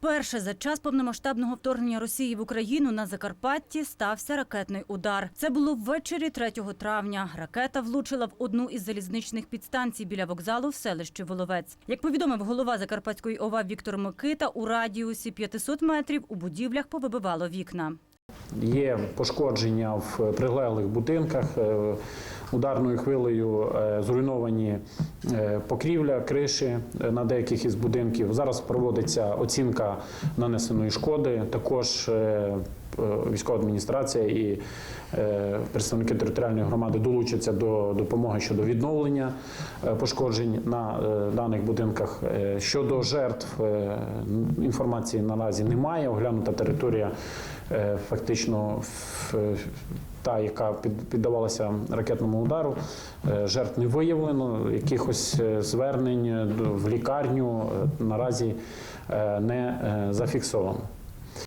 Вперше за час повномасштабного вторгнення Росії в Україну на Закарпатті стався ракетний удар. Це було ввечері 3 травня. Ракета влучила в одну із залізничних підстанцій біля вокзалу в селищі Воловець. Як повідомив голова Закарпатської ОВА Віктор Микита, у радіусі 500 метрів у будівлях повибивало вікна. Є пошкодження в прилеглих будинках. е, Ударною хвилею е, зруйновані е, покрівля, криші е, на деяких із будинків. Зараз проводиться оцінка нанесеної шкоди. Також е, е, військова адміністрація і е, представники територіальної громади долучаться до допомоги щодо відновлення е, пошкоджень на е, даних будинках. Е, Щодо жертв е, інформації наразі немає. Оглянута територія е, фактично та, яка піддавалася ракетному удару. Е, Жертв не виявлено, якихось е, звернень е, в лікарню е, наразі е, не е, зафіксовано.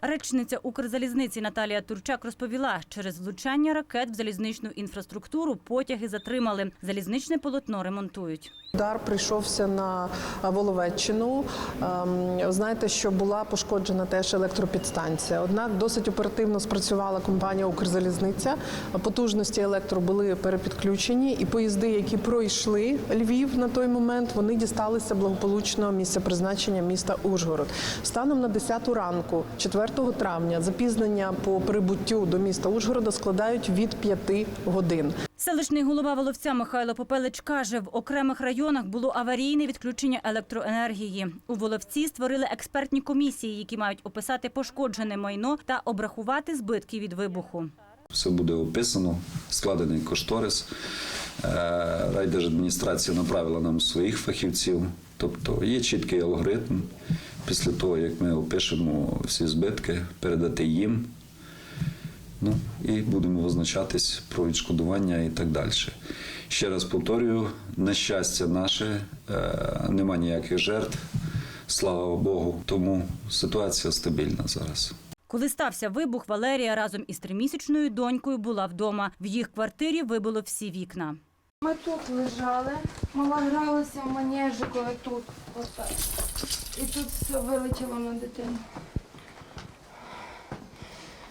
Речниця Укрзалізниці Наталія Турчак розповіла, через влучання ракет в залізничну інфраструктуру потяги затримали. Залізничне полотно ремонтують. Удар прийшовся на Воловеччину. Ем, Знаєте, що була пошкоджена теж електропідстанція. Однак досить оперативно спрацювала компанія Укрзалізниця. Потужності електро були перепідключені, і поїзди, які пройшли Львів на той момент, вони дісталися благополучного місця призначення міста Ужгород. Станом на 10 ранку, 4 травня, запізнення по прибуттю до міста Ужгорода складають від 5 годин. Селищний голова Воловця Михайло Попелич каже, в окремих районах було аварійне відключення електроенергії. У Воловці створили експертні комісії, які мають описати пошкоджене майно та обрахувати збитки від вибуху. Все буде описано, складений кошторис. Е, Райдержадміністрація направила нам своїх фахівців. Тобто є чіткий алгоритм. Після того, як ми опишемо всі збитки, передати їм. Ну і будемо визначатись про відшкодування і так далі. Ще раз повторюю, на щастя наше, е, нема ніяких жертв, слава Богу. Тому ситуація стабільна зараз. Коли стався вибух, Валерія разом із тримісячною донькою була вдома. В їх квартирі вибило всі вікна. Ми тут лежали, мала гралася в манежику тут, отак. І тут все вилетіло на дитину.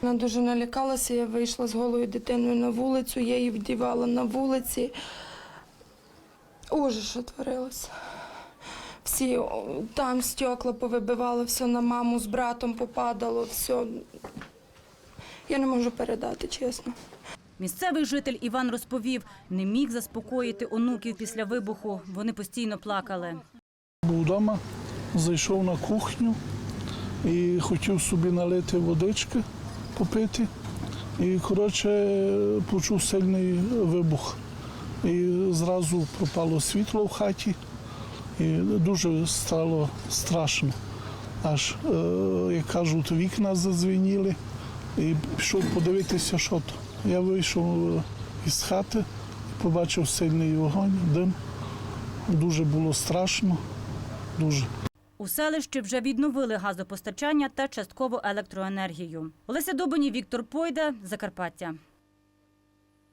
Вона дуже налякалася, я вийшла з голою дитиною на вулицю, я її вдівала на вулиці. Ужас, що творилося. Всі там стекла повибивали, все на маму з братом попадало, все. Я не можу передати, чесно. Місцевий житель Іван розповів, не міг заспокоїти онуків після вибуху. Вони постійно плакали. Був вдома, зайшов на кухню і хотів собі налити водички попити. І, коротше, почув сильний вибух. І зразу пропало світло в хаті, і дуже стало страшно. Аж, е, як кажуть, вікна задзвеніли, і пішов подивитися, що то. Я вийшов е, із хати, побачив сильний вогонь, дим. Дуже було страшно, дуже. У селищі вже відновили газопостачання та частково електроенергію. Олеся Добині, Віктор Пойда, Закарпаття.